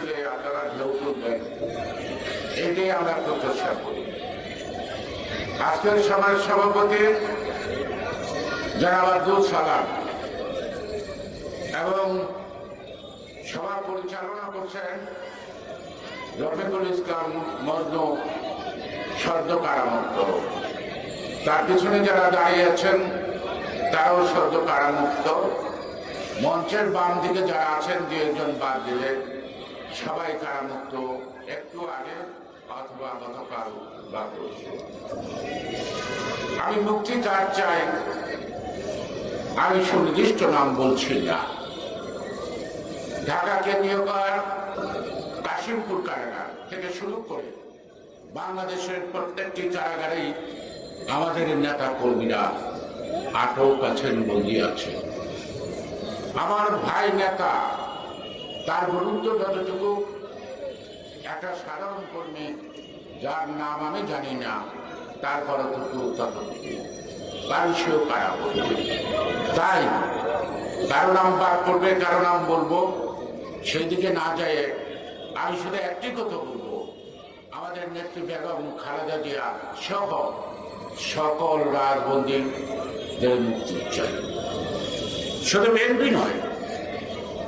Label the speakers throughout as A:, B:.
A: মিছিলে আপনারা ঢেউ তুলবেন। এটাই আমরা প্রত্যাশা করি। আজকের সমাজ সভাপতি জানাব আব্দুল সালাম এবং সভা পরিচালনা করছেন রফিকুল ইসলাম মজনু সদ্য কারামুক্ত তার পিছনে যারা দাঁড়িয়ে আছেন, তারাও সদ্য কারামুক্ত মঞ্চের বাম দিকে যারা আছেন দু একজন বাদ দিলে সবাই কারামুক্ত, একটু আগে অথবা গতকাল বা আমি মুক্তি কার চাই, আমি সুনির্দিষ্ট নাম বলছি না। ঢাকা কেন্দ্রীয় কার কাশিমপুর কারাগার থেকে শুরু করে বাংলাদেশের প্রত্যেকটি কারাগারেই আমাদের নেতা কর্মীরা আটক আছেন বন্দী আছেন। আমার ভাই নেতা তার গুরুত্ব যতটুকু, একটা সাধারণ কর্মী, যার নাম আমি জানি না তারপর ততটুকু ততটুকু তাই কারও নাম বার করবে, কারও নাম বলব সেই দিকে না যায় আমি শুধু একটি কথা বলব। আমাদের নেত্রী বেগম খালেদা জিয়া সহ সকল রাজবন্দীদের মুক্তি চাই শুধু বিএনপি নয়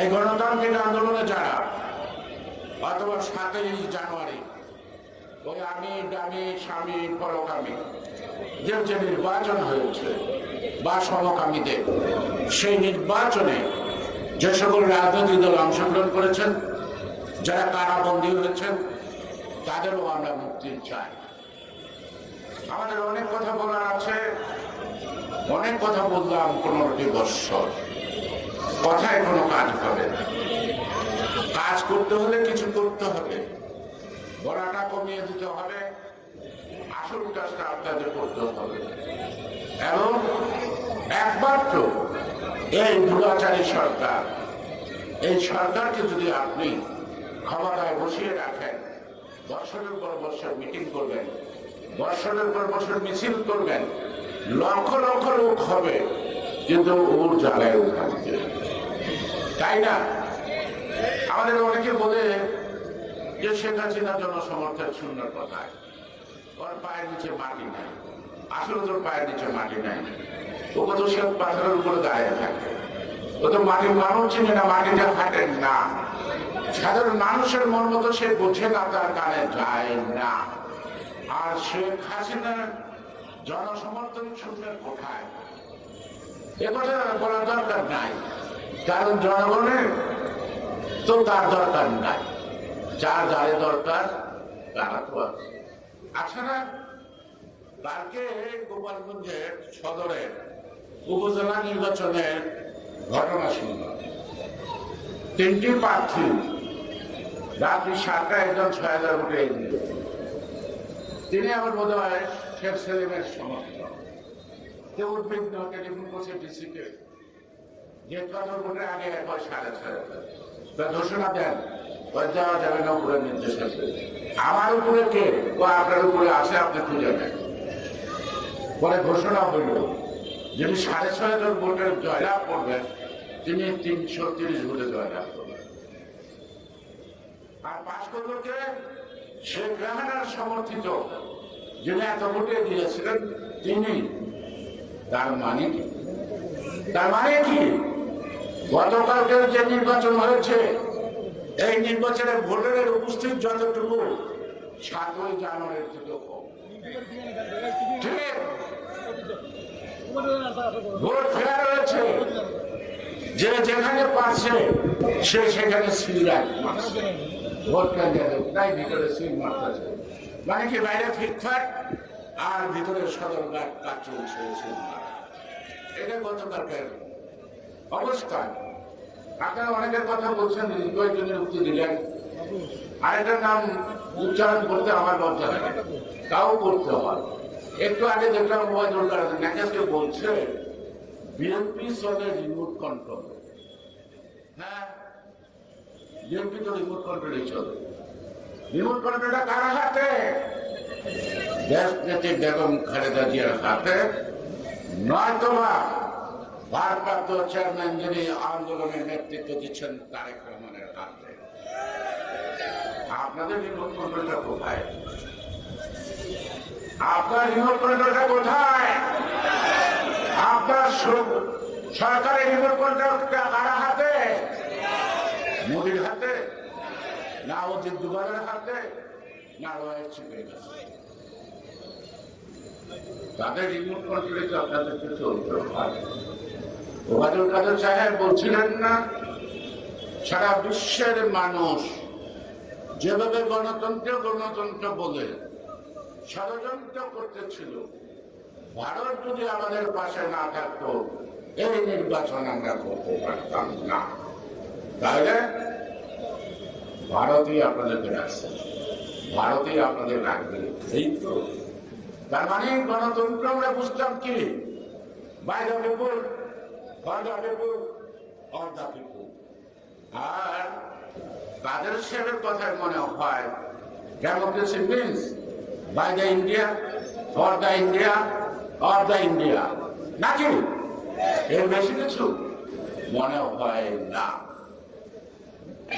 A: এই গণতান্ত্রিক আন্দোলনে যারা, অথবা সাতই জানুয়ারি, ওই আমি ডামি স্বামী পরকামী, যে যে নির্বাচন হয়েছে, বা সমকামীদের, সেই নির্বাচনে যে সকল রাজনৈতিক দল অংশগ্রহণ করেছেন, যারা কারাবন্দী হয়েছেন, তাদেরও আমরা মুক্তি চাই। আমাদের অনেক কথা বলার আছে, অনেক কথা বললাম পনেরোটি বৎসর। কথায় কোনো কাজ হবে না। কাজ করতে হলে কিছু করতে হবে। বড়াটা কমিয়ে দিতে হবে। আসল কাজটা আপনাদের করতে হবে। এবং একমাত্র এই দুরাচারী সরকার, এই সরকারকে যদি আপনি ক্ষমতায় বসিয়ে রাখেন বছরের পর বছর মিটিং করবেন বছরের পর বছর মিছিল করবেন, লক্ষ লক্ষ লোক হবে, কিন্তু ওর জ্বালায় থাকবে তাই না? আমাদের অনেকে বলে যে শেখ হাসিনা জনসমর্থন শূন্যর কথায়। ওর পায়ের নিচে মাটি নাই। আসলে তোর পায়ের নিচে মাটি নাই। ও কত সে পাথরের উপরে দাঁড়িয়ে থাকে। ও তো মাটির মানুষ চিনে না, মাটিতে হাঁটেন না। সাধারণ মানুষের মন মতো সে বোঝে না, তার কানে যায় না। আর শেখ হাসিনার জনসমর্থন শূন্যের কোথায় এ কথা বলার দরকার নাই। কারণ জনগণের তো তার দরকার নাই। যার যারে দরকার, তারা তো আছে। না কালকে গোপালগঞ্জের সদরের উপজেলা নির্বাচনের ঘটনা শুনলাম তিনটি প্রার্থী রাত্রি সাতটা একজন ছয় হাজার ভোটে এগিয়ে তিনি আমার বোধ হয় শেখ সেলিমের সমর্থক। কেউ উদ্বিগ্ন টেলিফোন করছে ডিসিকে সাড়ে হাজার। তা দেন ওই না উপরে নির্দেশ আছে। আমার উপরে কে? ও আপনার উপরে আছে আপনি খুঁজে নেন। পরে ঘোষণা হইল, যিনি সাড়ে ছয় হাজার ভোটের জয়লাভ করবেন, তিনি তিনশো তিরিশ ভোটে জয়লাভ করবেন। আর পাশ করল কে? শেখ রেহানার সমর্থিত। যিনি এত ভোটে দিয়েছিলেন তিনি তার মানে কি? তার মানে কি? গতকালকের যে নির্বাচন হয়েছে, এই নির্বাচনে ভোটারের উপস্থিত যতটুকু, সাতই জানুয়ারির থেকে ভোট ফেয়ার হয়েছে। যে যেখানে পাচ্ছে, সে সেখানে তাই ভিতরে মানে কি বাইরে ফিটফাট, আর ভিতরে সদর গাছ কাজ চলছে এটা গতকালকের অবস্থা আপনারা অনেকের কথা বলছেন কয়েকজনের উত্তর দিলেন। আরেকটার নাম উচ্চারণ করতে আমার লজ্জা লাগে। তাও করতে হয়। একটু আগে দেখলাম ওবায়দুল কাদের নাকাশকে বলছে, বিএনপি চলে রিমোট কন্ট্রোল হ্যাঁ বিএনপি তো রিমোট কন্ট্রোলে চলে। রিমোট কন্ট্রোলটা কার হাতে? দেশ নেত্রী বেগম খালেদা জিয়ার হাতে। নয়তোবা ভারপ্রাপ্ত চেয়ারম্যান যিনি আন্দোলনের নেতৃত্ব দিচ্ছেন, তারেক রহমানের হাতে। আপনাদের রিমোট কোথায়? আপনার রিমোট কোথায়? আপনার সরকারের রিমোট কন্ট্রোলটা কার হাতে? মোদির হাতে? না অজিত দুবারের হাতে? না কাছে তাদের রিমোট কন্ট্রোলে তো আপনাদেরকে চলতে হয় ওবায়দুল কাদের সাহেব বলছিলেন না, সারা বিশ্বের মানুষ যেভাবে গণতন্ত্র গণতন্ত্র বলে ষড়যন্ত্র করতেছিল, ভারত যদি আমাদের পাশে না থাকতো, এই নির্বাচন আমরা করতে পারতাম না। তাহলে ভারতই আপনাদেরকে রাখছে ভারতই আপনাদের রাখবে এই তো। তার মানে গণতন্ত্র আমরা বুঝতাম কি by the people for the people or the আর কাদের সাহেবের কথায় মনে হয়, democracy means by the India for the India or the India. নাকি? এর বেশি কিছু মনে হয় না।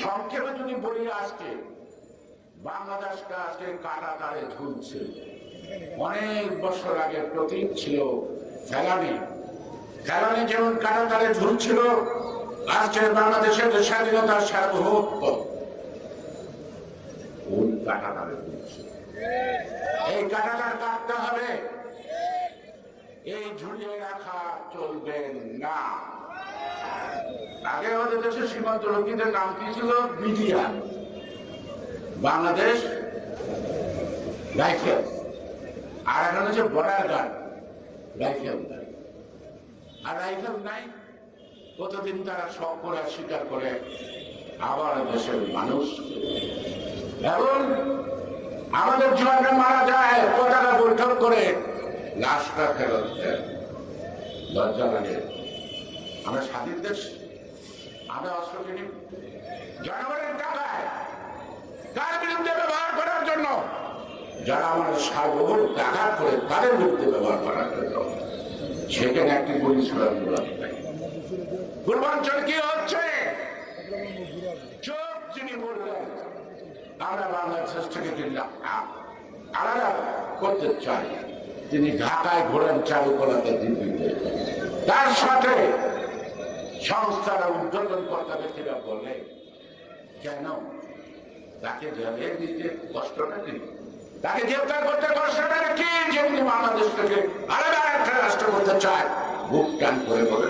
A: সংক্ষেপে যদি বলি আজকে বাংলাদেশটা আজকে কাটা তারে ঝুলছে। অনেক বছর আগে প্রতীক ছিল ফেলানি। ফেলানি যেমন কাটা তারে ঝুলছিল আজকে বাংলাদেশের স্বাধীনতার সার্বভৌমত্ব ওই এই কাটাটার কাটতে হবে, এই ঝুলিয়ে রাখা চলবে না। আগে আমাদের দেশের সীমান্ত রক্ষীদের নাম কি ছিল? মিডিয়া। বাংলাদেশ, রাইফেল। আর এখন হচ্ছে বর্ডার গার্ড রাইফেল আর রাইফেল নাই কতদিন তারা শখ করে স্বীকার করে, আবার দেশের মানুষ। এবং আমাদের জোয়ানে মারা যায় পতাকা বৈঠক করে, লাশটা ফেরত লজ্জা লাগে। আমরা স্বাধীন দেশ, আমরা অস্ত্র কিনি। জনগণের টাকায়, কার বিরুদ্ধে ব্যবহার করার জন্য যারা আমার সার্বভৌম টাকা করে তাদের বিরুদ্ধে ব্যবহার করার জন্য সেখানে একটি পুলিশ পূর্বাঞ্চল কি হচ্ছে? চোখ যিনি বললেন, আমরা তিনি আ- আলাদা করতে চাই। তিনি ঢাকায় ঘোরেন চারুকলাতে দিল্লিতে তার সাথে সংস্থার উদ্বোধন কর্তা ব্যক্তিরা বলে কেন? তাকে জেলে দিতে কষ্টটা কি তাকে গ্রেপ্তার করতে কষ্ট কি যেমনি বাংলাদেশ থেকে আলাদা একটা রাষ্ট্র করতে চায় বুক টান করে বলে